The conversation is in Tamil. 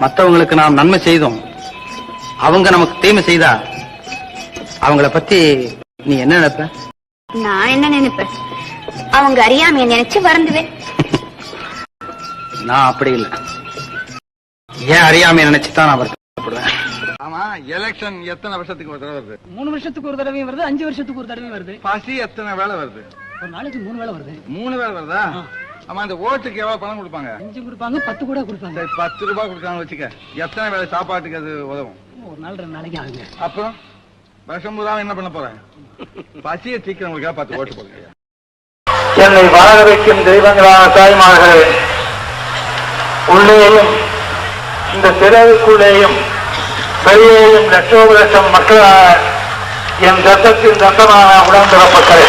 மற்றவங்களுக்கு நாம் நன்மை செய்தோம். அவங்க நமக்கு தீமை செய்தா? அவங்கள பத்தி நீ என்ன நினைப்ப? நான் என்ன நினைப்பேன்? அவங்க அறியாமைய நினைச்சு வருந்துவேன். நான் அப்படி இல்லை. ஏன் அறியாமைய நினைச்சுதான் நான் வருத்தப்படுவேன்? ஆமா எலெக்ஷன் எத்தனை வருஷத்துக்கு ஒரு தடவை வருது? மூணு வருஷத்துக்கு ஒரு தடவையும் வருது அஞ்சு வருஷத்துக்கு ஒரு தடவையும் வருது. பசி எத்தனை வேலை வருது? ஒரு நாளைக்கு மூணு வேளை வருது. மூணு வேலை வருதா? ஆமா அந்த ஓட்டுக்கு எவ்வளவு பணம் கொடுப்பாங்க? அஞ்சு கொடுப்பாங்க பத்து கூட கொடுப்பாங்க. சரி பத்து ரூபாய் கொடுக்காம வச்சுக்க. எத்தனை வேலை சாப்பாட்டுக்கு அது உதவும்? ஒரு நாள் ரெண்டு நாளைக்கு ஆகுங்க. அப்புறம்? வருஷம் பூரா என்ன பண்ண போறேன் பசியை தீக்கிறவங்களுக்காக பத்து ஓட்டு போடுங்க? என்னை வாழ வைக்கும் தெய்வங்களான தாய்மார்களே உள்ளேயும் இந்த சிறகுக்குள்ளேயும் வெளியேயும் லட்சோப லட்சம் மக்களான என் ரத்தத்தின் ரத்தமான உடன்பிறப்புகளே